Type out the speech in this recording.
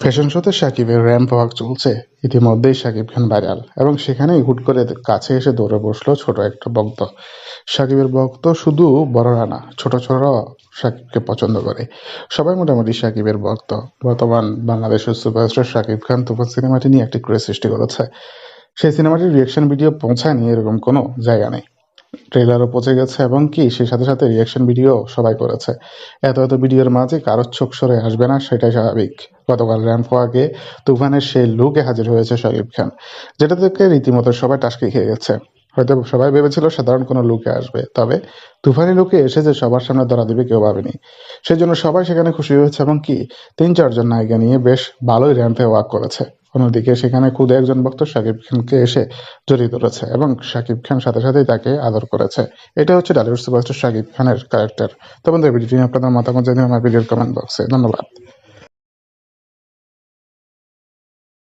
Fashion শোতে সাকিবের ramp walk চলছে। ইতিমধ্যেই সাকিব খান ভাইরাল এবং সেখানেই হুট করে কাছে এসে দৌড়ে বসল ছোট একটা ভক্ত। সাকিবের ভক্ত শুধু বড়রা না, ছোট ছোটরাও সাকিবকে পছন্দ করে। সবাই মোটামুটি সাকিবের ভক্ত। বর্তমান বাংলাদেশের সুপারস্টার সাকিব খান তুফান সিনেমাটি নিয়ে একটি ক্রেজ সৃষ্টি করেছে। সেই সিনেমাটির রিয়েকশন ভিডিও পৌঁছায়নি এরকম কোনো জায়গা নেই। ট্রেলারও পৌঁছে গেছে এবং কি, সেই সাথে সাথে রিয়াকশন ভিডিও সবাই করেছে। এত এত ভিডিওর মাঝে কারোর চোখ সরে আসবে না, সেটাই স্বাভাবিক। গতকাল আগে তুফানের সেই লুকে হাজির হয়েছে শাকিব খান, যেটা থেকে রীতিমতো সবাই টাসকে খেয়ে গেছে। হয়তো সবাই ভেবেছিল সাধারণ কোনো লুকে আসবে, তবে তুফানি লুকে এসে যে সবার সামনে ধরা দিবে কেউ ভাবেনি। সেই জন্য সবাই সেখানে খুশি হয়েছে এবং কি তিন চারজন নায়িকা নিয়ে বেশ ভালোই র্যাম্পে ওয়াক করেছে। অন্যদিকে সেখানে খুদে একজন ভক্ত শাকিব খানকে এসে জড়িয়ে ধরেছে এবং শাকিব খান সাথে সাথেই তাকে আদর করেছে। এটা হচ্ছে ডালিউড সুপারস্টার শাকিব খানের ক্যারেক্টার তো বন্ধুরা ভিডিওটি আপনাদের মতামত জানিয়ে আমার ভিডিওর কমেন্ট বক্সে ধন্যবাদ।